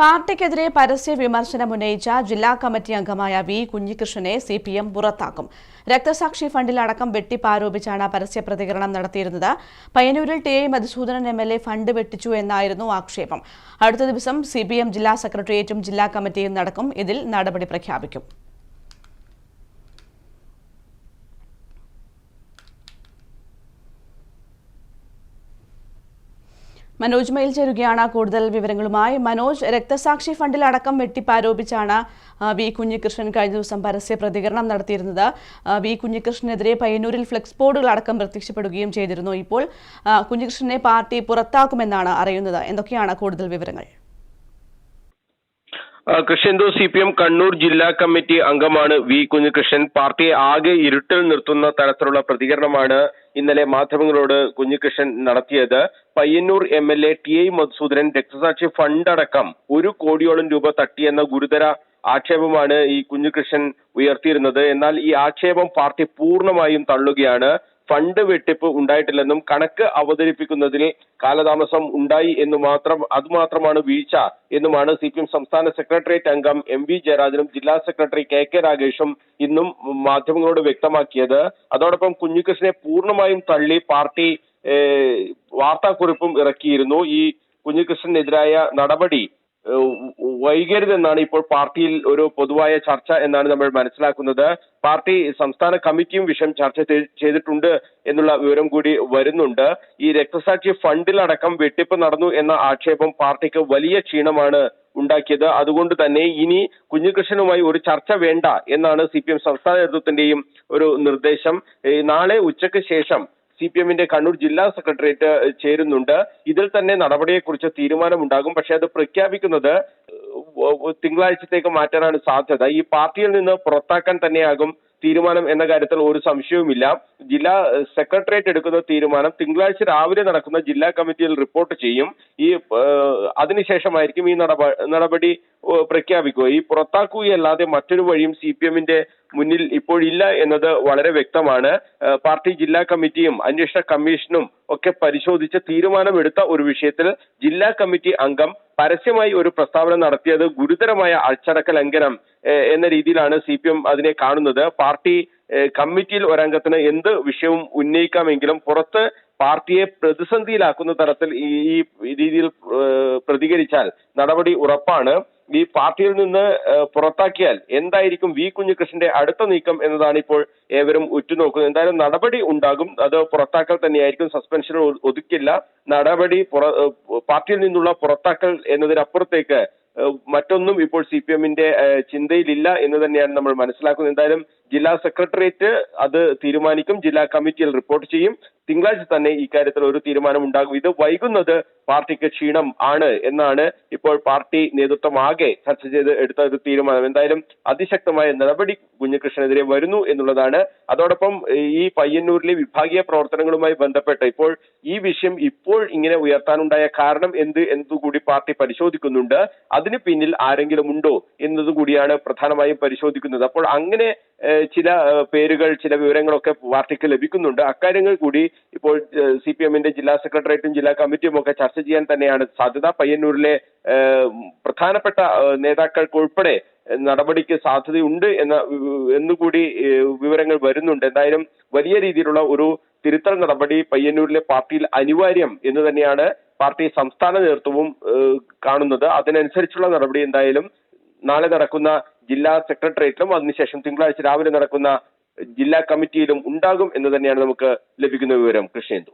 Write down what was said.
പാർട്ടിക്കെതിരെ പരസ്യ വിമർശനം ഉന്നയിച്ച ജില്ലാ കമ്മിറ്റി അംഗമായ വി കുഞ്ഞികൃഷ്ണനെ സി പി എം പുറത്താക്കും. രക്തസാക്ഷി ഫണ്ടിലടക്കം വെട്ടിപ്പാരോപിച്ചാണ് പരസ്യ പ്രതികരണം നടത്തിയിരുന്നത്. പയ്യന്നൂരിൽ T I Madhusoodanan M L A fund വെട്ടിച്ചു എന്നായിരുന്നു ആക്ഷേപം. അടുത്ത ദിവസം സി ജില്ലാ സെക്രട്ടേറിയറ്റും ജില്ലാ കമ്മിറ്റിയും നടക്കും. ഇതിൽ നടപടി പ്രഖ്യാപിക്കും. മനോജ് മയിൽ ചേരുകയാണ്. കൂടുതൽ വിവരങ്ങളുമായി മനോജ് രക്തസാക്ഷി ഫണ്ടിൽ അടക്കം വെട്ടിപ്പാരോപിച്ചാണ് വി കുഞ്ഞികൃഷ്ണൻ കഴിഞ്ഞ ദിവസം പരസ്യ പ്രതികരണം നടത്തിയിരുന്നത്. വി കുഞ്ഞികൃഷ്ണനെതിരെ പയ്യന്നൂരിൽ ഫ്ലെക്സ് ബോർഡുകൾ അടക്കം പ്രത്യക്ഷപ്പെടുകയും ചെയ്തിരുന്നു. ഇപ്പോൾ കുഞ്ഞികൃഷ്ണനെ പാർട്ടി പുറത്താക്കുമെന്നാണ് അറിയുന്നത്. എന്തൊക്കെയാണ് കൂടുതൽ വിവരങ്ങൾ? കൃഷ്ണൻദോ സി പി എം കണ്ണൂർ ജില്ലാ കമ്മിറ്റി അംഗമാണ് വി കുഞ്ഞികൃഷ്ണൻ. പാർട്ടിയെ ആകെ ഇരുട്ടിൽ നിർത്തുന്ന തരത്തിലുള്ള പ്രതികരണമാണ് ഇന്നലെ മാധ്യമങ്ങളോട് കുഞ്ഞികൃഷ്ണൻ നടത്തിയത് Payyanur M L A T I Madhusoodanan രക്തസാക്ഷി ഫണ്ടടക്കം ഒരു കോടിയോളം രൂപ തട്ടിയെന്ന ഗുരുതര ആക്ഷേപമാണ് ഈ കുഞ്ഞികൃഷ്ണൻ ഉയർത്തിയിരുന്നത്. എന്നാൽ ഈ ആക്ഷേപം പാർട്ടി പൂർണമായും തള്ളുകയാണ്. ഫണ്ട് വെട്ടിപ്പ് ഉണ്ടായിട്ടില്ലെന്നും കണക്ക് അവതരിപ്പിക്കുന്നതിൽ കാലതാമസം ഉണ്ടായി എന്ന് മാത്രം അതുമാത്രമാണ് വീഴ്ച എന്നുമാണ് സി പി എം സംസ്ഥാന സെക്രട്ടേറിയറ്റ് അംഗം എം വി ജയരാജനും ജില്ലാ സെക്രട്ടറി കെ കെ രാഗേഷും ഇന്നും മാധ്യമങ്ങളോട് വ്യക്തമാക്കിയത്. അതോടൊപ്പം കുഞ്ഞികൃഷ്ണനെ പൂർണമായും തള്ളി പാർട്ടി വാർത്താക്കുറിപ്പും ഇറക്കിയിരുന്നു. ഈ കുഞ്ഞികൃഷ്ണനെതിരായ നടപടി വൈകരുതെന്നാണ് ഇപ്പോൾ പാർട്ടിയിൽ ഒരു പൊതുവായ ചർച്ച എന്നാണ് നമ്മൾ മനസ്സിലാക്കുന്നത്. പാർട്ടി സംസ്ഥാന കമ്മിറ്റിയും വിഷയം ചർച്ച ചെയ്തിട്ടുണ്ട് എന്നുള്ള വിവരം കൂടി വരുന്നുണ്ട്. ഈ രക്തസാക്ഷി ഫണ്ടിലടക്കം വെട്ടിപ്പ് നടന്നു എന്ന ആക്ഷേപം പാർട്ടിക്ക് വലിയ ക്ഷീണമാണ് ഉണ്ടാക്കിയത്. അതുകൊണ്ട് തന്നെ ഇനി കുഞ്ഞികൃഷ്ണനുമായി ഒരു ചർച്ച വേണ്ട എന്നാണ് സി പി എം സംസ്ഥാന നേതൃത്വത്തിന്റെയും ഒരു നിർദ്ദേശം. നാളെ ഉച്ചയ്ക്ക് ശേഷം സി പി എമ്മിന്റെ കണ്ണൂർ ജില്ലാ സെക്രട്ടേറിയറ്റ് ചേരുന്നുണ്ട്. ഇതിൽ തന്നെ നടപടിയെക്കുറിച്ച് തീരുമാനമുണ്ടാകും. പക്ഷെ അത് പ്രഖ്യാപിക്കുന്നത് തിങ്കളാഴ്ചത്തേക്ക് മാറ്റാനാണ് സാധ്യത. ഈ പാർട്ടിയിൽ നിന്ന് പുറത്താക്കാൻ തന്നെയാകും തീരുമാനം എന്ന കാര്യത്തിൽ ഒരു സംശയവുമില്ല. ജില്ലാ സെക്രട്ടേറിയറ്റ് എടുക്കുന്ന തീരുമാനം തിങ്കളാഴ്ച രാവിലെ നടക്കുന്ന ജില്ലാ കമ്മിറ്റിയിൽ റിപ്പോർട്ട് ചെയ്യും. ഈ അതിനുശേഷമായിരിക്കും ഈ നടപടി പ്രഖ്യാപിക്കുക. ഈ പുറത്താക്കുകയല്ലാതെ മറ്റൊരു വഴിയും സി പി എമ്മിന്റെ മുന്നിൽ ഇപ്പോഴില്ല എന്നത് വളരെ വ്യക്തമാണ്. പാർട്ടി ജില്ലാ കമ്മിറ്റിയും അന്വേഷണ കമ്മീഷനും ഒക്കെ പരിശോധിച്ച് തീരുമാനമെടുത്ത ഒരു വിഷയത്തിൽ ജില്ലാ കമ്മിറ്റി അംഗം പരസ്യമായി ഒരു പ്രസ്താവന നടത്തിയത് ഗുരുതരമായ അച്ചടക്ക ലംഘനം എന്ന രീതിയിലാണ് സി പി എം അതിനെ കാണുന്നത്. പാർട്ടി കമ്മിറ്റിയിൽ ഒരംഗത്തിന് എന്ത് വിഷയവും ഉന്നയിക്കാമെങ്കിലും പുറത്ത് പാർട്ടിയെ പ്രതിസന്ധിയിലാക്കുന്ന തരത്തിൽ ഈ രീതിയിൽ പ്രതികരിച്ചാൽ നടപടി ഉറപ്പാണ്. ഈ പാർട്ടിയിൽ നിന്ന് പുറത്താക്കിയാൽ എന്തായിരിക്കും വി കുഞ്ഞികൃഷ്ണന്റെ അടുത്ത നീക്കം എന്നതാണ് ഇപ്പോൾ ഏവരും ഉറ്റുനോക്കുന്നത്. എന്തായാലും നടപടി ഉണ്ടാകും. അത് പുറത്താക്കൽ തന്നെയായിരിക്കും. സസ്പെൻഷൻ ഒതുക്കില്ല. നടപടി പാർട്ടിയിൽ നിന്നുള്ള പുറത്താക്കൽ എന്നതിനപ്പുറത്തേക്ക് മറ്റൊന്നും ഇപ്പോൾ സി പി എമ്മിന്റെ ചിന്തയിലില്ല എന്ന് തന്നെയാണ് നമ്മൾ മനസ്സിലാക്കുന്നത്. എന്തായാലും ജില്ലാ സെക്രട്ടേറിയറ്റ് അത് തീരുമാനിക്കും ജില്ലാ കമ്മിറ്റിയിൽ റിപ്പോർട്ട് ചെയ്യും. തിങ്കളാഴ്ച തന്നെ ഇക്കാര്യത്തിൽ ഒരു തീരുമാനം ഉണ്ടാകും ഇത് വൈകുന്നത് പാർട്ടിക്ക് ക്ഷീണം ആണ് എന്നാണ് ഇപ്പോൾ പാർട്ടി നേതൃത്വം ആകെ ചർച്ച ചെയ്ത് എടുത്ത ഒരു തീരുമാനം. എന്തായാലും അതിശക്തമായ നടപടി കുഞ്ഞികൃഷ്ണനെതിരെ വരുന്നു എന്നുള്ളതാണ്. അതോടൊപ്പം ഈ പയ്യന്നൂരിലെ വിഭാഗീയ പ്രവർത്തനങ്ങളുമായി ബന്ധപ്പെട്ട് ഇപ്പോൾ ഈ വിഷയം ഇപ്പോൾ ഇങ്ങനെ ഉയർത്താനുണ്ടായ കാരണം എന്ത് എന്നതുകൂടി പാർട്ടി പരിശോധിക്കുന്നുണ്ട്. അതിന് പിന്നിൽ ആരെങ്കിലും ഉണ്ടോ എന്നതുകൂടിയാണ് പ്രധാനമായും പരിശോധിക്കുന്നത്. അപ്പോൾ അങ്ങനെ ചില പേരുകൾ ചില വിവരങ്ങളൊക്കെ പാർട്ടിക്ക് ലഭിക്കുന്നുണ്ട്. അക്കാര്യങ്ങൾ കൂടി ഇപ്പോൾ സി പി എമ്മിന്റെ ജില്ലാ സെക്രട്ടേറിയറ്റും ജില്ലാ കമ്മിറ്റിയും ഒക്കെ ചർച്ച ചെയ്യാൻ തന്നെയാണ് സാധ്യത. പയ്യന്നൂരിലെ പ്രധാനപ്പെട്ട നേതാക്കൾക്കുൾപ്പെടെ നടപടിക്ക് സാധ്യതയുണ്ട് എന്ന എന്നുകൂടി വിവരങ്ങൾ വരുന്നുണ്ട്. എന്തായാലും വലിയ രീതിയിലുള്ള ഒരു തിരുത്തൽ നടപടി പയ്യന്നൂരിലെ പാർട്ടിയിൽ അനിവാര്യം എന്ന് തന്നെയാണ് പാർട്ടി സംസ്ഥാന നേതൃത്വവും കാണുന്നത്. അതിനനുസരിച്ചുള്ള നടപടി എന്തായാലും നാളെ നടക്കുന്ന ജില്ലാ സെക്രട്ടേറിയറ്റിലും അതിനുശേഷം തിങ്കളാഴ്ച രാവിലെ നടക്കുന്ന ജില്ലാ കമ്മിറ്റിയിലും ഉണ്ടാകും എന്ന് തന്നെയാണ് നമുക്ക് ലഭിക്കുന്ന വിവരം. കൃഷ്ണേന്ദു.